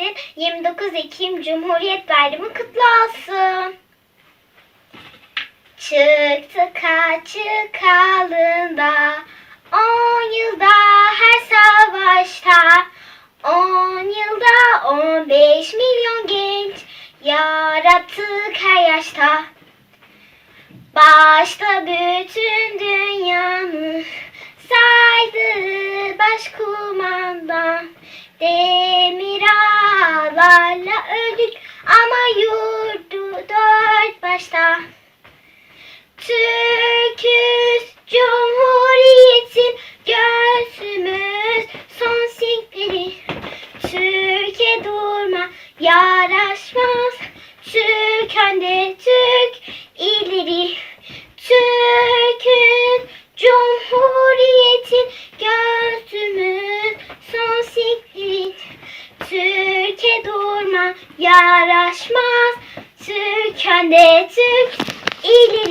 Hepinizin 29 Ekim Cumhuriyet Bayramı kutlu olsun. Çıktı kaçı kaldığında On yılda her savaşta. On yılda 15 milyon genç Yarattık her yaşta. Başta bütün dünyamı saydı başkumandan. Demir ağlarla öldük ama yurdu dört başta. Türküz Cumhuriyet'in göğsümüz son sinkleri. Türkiye durma yaraşmaz. Türk önde Türk ileri. Türk'ün Cumhuriyet'in göğsümüz yaraşmaz. Türk önde Türk ileri